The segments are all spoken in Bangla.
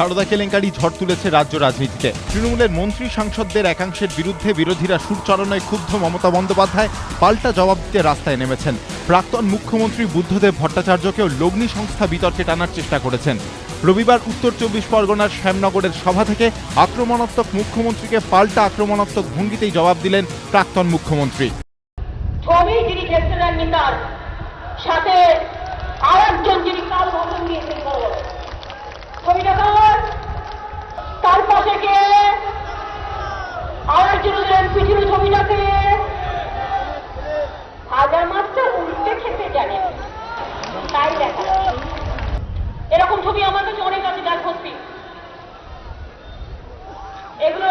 সারদা কেলেঙ্কারি ঝড় তুলেছে রাজ্য রাজনীতিতে। তৃণমূলের মন্ত্রী সাংসদদের একাংশের বিরুদ্ধে বিরোধীরা সুর চরণায় ক্ষুব্ধ মমতা বন্দ্যোপাধ্যায় পাল্টা জবাব দিতে রাস্তায় নেমেছেন। প্রাক্তন মুখ্যমন্ত্রী বুদ্ধদেব ভট্টাচার্যকেও লগ্নি সংস্থা বিতর্কে টানার চেষ্টা করেছেন। রবিবার উত্তর চব্বিশ পরগনার শ্যামনগরের সভা থেকে আক্রমণাত্মক মুখ্যমন্ত্রীকে পাল্টা আক্রমণাত্মক ভঙ্গিতেই জবাব দিলেন প্রাক্তন মুখ্যমন্ত্রী। সাথে আরেকজন যিনি কাল ভাষণ দিয়েছেন বড় ছবিটা কার তার পাশে কে আরেকজন এমপি ছিল ছবিটাকে হাজার মাছটা উল্টে খেতে জানেন তাই দেখা যাচ্ছে। এরকম ছবি আমার কাছে অনেক আছে গাছ ভর্তি এগুলো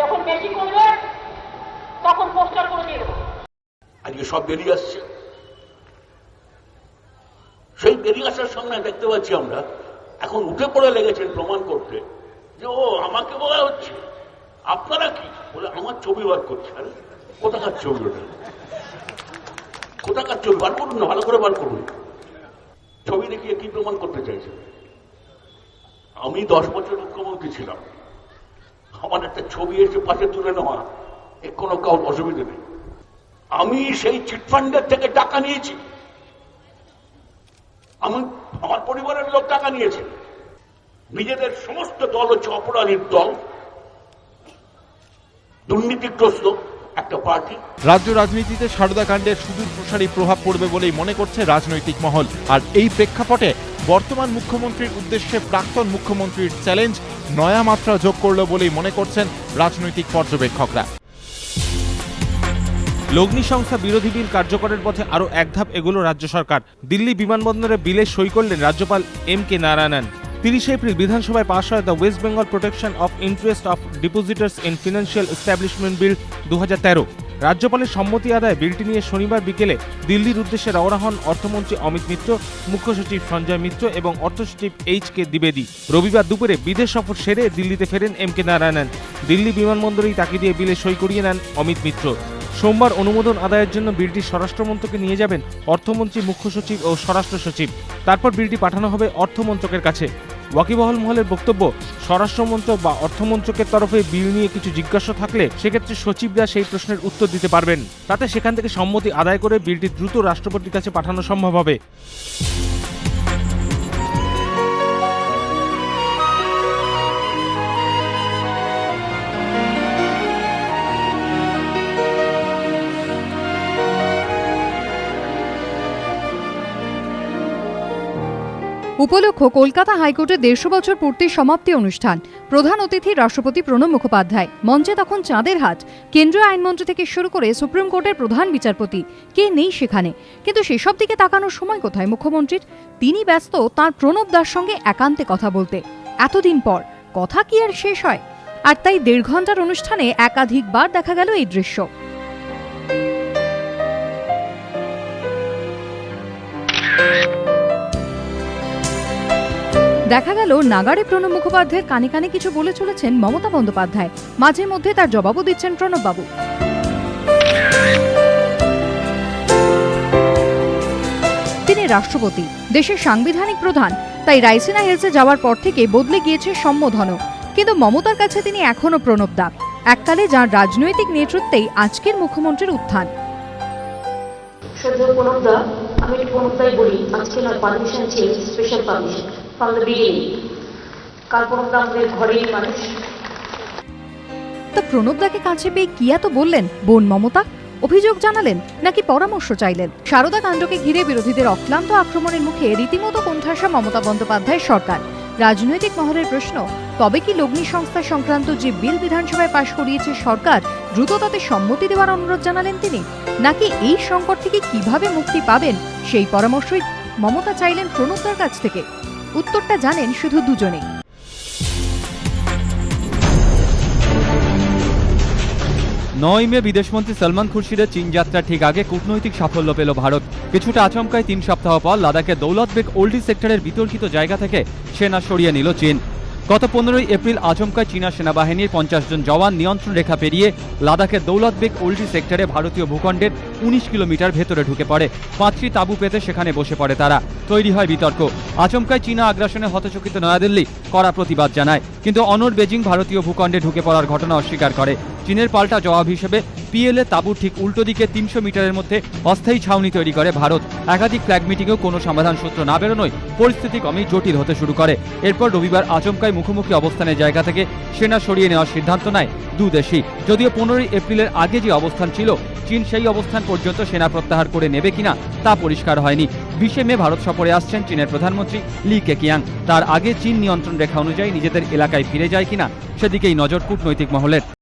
যখন বেশি করবে, তখন পোস্টার করে দিয়ে আজকে সব বেরিয়ে আসছে। সেই বেরিয়ে আসার সময় দেখতে পাচ্ছি আমরা, এখন উঠে পড়ে লেগেছেন প্রমাণ করতে, যে, ও, আমাকে বলা হচ্ছে। আপনারা কি? বলে, আমার ছবি বার করছে। আরে, কোথাকার ছবি ওটা? কোথাকার ছবি? বার করুন না, ভালো করে বার করুন। ছবি দেখিয়ে কি প্রমাণ করতে চাইছেন? আমি দশ বছর মুখ্যমন্ত্রী ছিলাম। আমার একটা ছবি এসে পাশে তুলে নেওয়া এর কোনো কাউ অসুবিধা নেই। আমি সেই চিটফান্ডের থেকে টাকা নিয়েছি। আমি, আমার পরিবারের লোক টাকা নিয়েছে। নিজেদের সমস্ত দল হচ্ছে অপরাধীর দল। দুর্নীতিগ্রস্ত একটা পার্টি। রাজ্য রাজনীতিতে সারদা কাণ্ডের সুদূর প্রসারী প্রভাব পড়বে বলেই মনে করছে রাজনৈতিক মহল। আর এই প্রেক্ষাপটে বর্তমান মুখ্যমন্ত্রীর উদ্দেশ্যে প্রাক্তন মুখ্যমন্ত্রীর চ্যালেঞ্জ নয়া মাত্রা যোগ করল বলেই মনে করছেন রাজনৈতিক পর্যবেক্ষকরা। লগ্নি সংস্থা বিরোধী বিল কার্যকরের পথে আরও এক ধাপ এগোলো রাজ্য সরকার। দিল্লি বিমানবন্দরে বিলে সই করলেন রাজ্যপাল এম কে নারায়ণন। তিরিশে এপ্রিল বিধানসভায় পাশ হয় the West Bengal protection of interest of depositors in financial establishment bill দু হাজার তেরো। রাজ্যপালের সম্মতি আদায় বিলটি নিয়ে শনিবার বিকেলে দিল্লির উদ্দেশ্যে রওনা হন অর্থমন্ত্রী অমিত মিত্র, মুখ্য সচিব সঞ্জয় মিত্র এবং অর্থ সচিব এইচ কে দ্বিবেদী। রবিবার দুপুরে বিদেশ সফর সেরে দিল্লিতে ফেরেন এম কে নারায়ণন। দিল্লি বিমানবন্দরেই তাকে দিয়ে বিলে সই করিয়ে নেন অমিত মিত্র। সোমবার অনুমোদন আদায়ের জন্য বিলটি স্বরাষ্ট্রমন্ত্রকে নিয়ে যাবেন অর্থমন্ত্রী, মুখ্য সচিব ও স্বরাষ্ট্র সচিব। তারপর বিলটি পাঠানো হবে অর্থমন্ত্রকের কাছে। ওয়াকিবহল মহলের বক্তব্য স্বরাষ্ট্রমন্ত্রক বা অর্থমন্ত্রকের তরফে বিল নিয়ে কিছু জিজ্ঞাসা থাকলে সেক্ষেত্রে সচিবরা সেই প্রশ্নের উত্তর দিতে পারবেন। তাতে সেখান থেকে সম্মতি আদায় করে বিলটি দ্রুত রাষ্ট্রপতির কাছে পাঠানো সম্ভব হবে। উপলক্ষ কলকাতা হাইকোর্টের দেড়শো বছর পূর্তির সমাপ্তি অনুষ্ঠান। প্রধান অতিথি রাষ্ট্রপতি প্রণব মুখোপাধ্যায়। মঞ্চে তখন চাঁদের হাট। কেন্দ্রীয় আইনমন্ত্রী থেকে শুরু করে সুপ্রিম কোর্টের প্রধান বিচারপতি। কে নেই সেখানে? কিন্তু সেসব দিকে তাকানোর সময় কোথায় মুখ্যমন্ত্রীর? তিনি ব্যস্ত, তার প্রণব দার সঙ্গে একান্তে কথা বলতে। এতদিন পর, কথা কি আর শেষ হয়? আর তাই দেড় ঘণ্টার অনুষ্ঠানে একাধিকবার দেখা গেল এই দৃশ্য। দেখা গেল নাগারে প্রণব মুখোপাধ্যায়ের কানে কানে কিছু বলে চলেছেন মমতা বন্দ্যোপাধ্যায়। মাঝে মধ্যে তার জবাবও দিচ্ছেন প্রণববাবু। তিনি রাষ্ট্রপতি, দেশের সাংবিধানিক প্রধান। তাই রাইসিনা হিলসে যাওয়ার পর থেকে বদলে গিয়েছে সম্বোধন কিন্তু মমতার কাছে তিনি এখনও প্রণব দা এককালে যার রাজনৈতিক নেতৃত্বেই আজকের মুখ্যমন্ত্রীর উত্থান। আমি বলি, আজকে permission special permission from the beginning কাল ঘরেই মানুষ। তা প্রণবদাকে কাছে পেয়ে কি এত বললেন? বোন মমতা? অভিযোগ জানালেন, নাকি পরামর্শ চাইলেন? সারদা কাণ্ডকে ঘিরে বিরোধীদের অক্লান্ত আক্রমণের মুখে রীতিমতো কোণঠাসা মমতা বন্দ্যোপাধ্যায় সরকার। রাজনৈতিক মহলের প্রশ্ন, তবে কি লগ্নি সংস্থা সংক্রান্ত যে বিল বিধানসভায় পাশ করিয়েছে সরকার, দ্রুত তাতে সম্মতি দেওয়ার অনুরোধ জানালেন তিনি? নাকি এই সংকট থেকে কীভাবে মুক্তি পাবেন? সেই পরামর্শই মমতা চাইলেন প্রণবদার কাছ থেকে। উত্তরটা জানেন শুধু দুজনেই। নয় মে বিদেশমন্ত্রী সলমান খুরশিদের চীন যাত্রার ঠিক আগে কূটনৈতিক সাফল্য পেল ভারত। কিছুটা আচমকায় তিন সপ্তাহ পর লাদাখের দৌলতবেগ ওল্ডি সেক্টরের বিতর্কিত জায়গা থেকে সেনা সরিয়ে নিল চীন। গত পনেরোই এপ্রিল আচমকায় চীনা সেনাবাহিনীর পঞ্চাশ জন জওয়ান নিয়ন্ত্রণ রেখা পেরিয়ে লাদাখের দৌলতবেগ ওল্ডি সেক্টরে ভারতীয় ভূখণ্ডের উনিশ কিলোমিটার ভেতরে ঢুকে পড়ে। পাঁচটি তাঁবু পেতে সেখানে বসে পড়ে তারা। তৈরি হয় বিতর্ক। আচমকায় চীনা আগ্রাসনে হতচকিত নয়াদিল্লি কড়া প্রতিবাদ জানায়। কিন্তু অনর বেজিং ভারতীয় ভূখণ্ডে ঢুকে পড়ার ঘটনা অস্বীকার করে। চীনের পাল্টা জবাব হিসেবে পিএলএ তাঁবুর ঠিক উল্টো দিকে তিনশো মিটারের মধ্যে অস্থায়ী ছাউনি তৈরি করে ভারত। একাধিক ফ্ল্যাগ মিটিংয়েও কোনো সমাধান সূত্র না বেরোনোয় পরিস্থিতি ক্রমেই জটিল হতে শুরু করে। এরপর রবিবার আচমকায় মুখোমুখি অবস্থানের জায়গা থেকে সেনা সরিয়ে নেওয়ার সিদ্ধান্ত নেয় দু দেশই। যদিও পনেরোই এপ্রিলের আগে যে অবস্থান ছিল, চীন সেই অবস্থান পর্যন্ত সেনা প্রত্যাহার করে নেবে কিনা তা পরিষ্কার হয়নি। বিশে মে ভারত সফরে আসছেন চীনের প্রধানমন্ত্রী লি কেকিয়াং। তার আগে চীন নিয়ন্ত্রণ রেখা অনুযায়ী নিজেদের এলাকায় ফিরে যায় কিনা, সেদিকেই নজর কূটনৈতিক মহলের।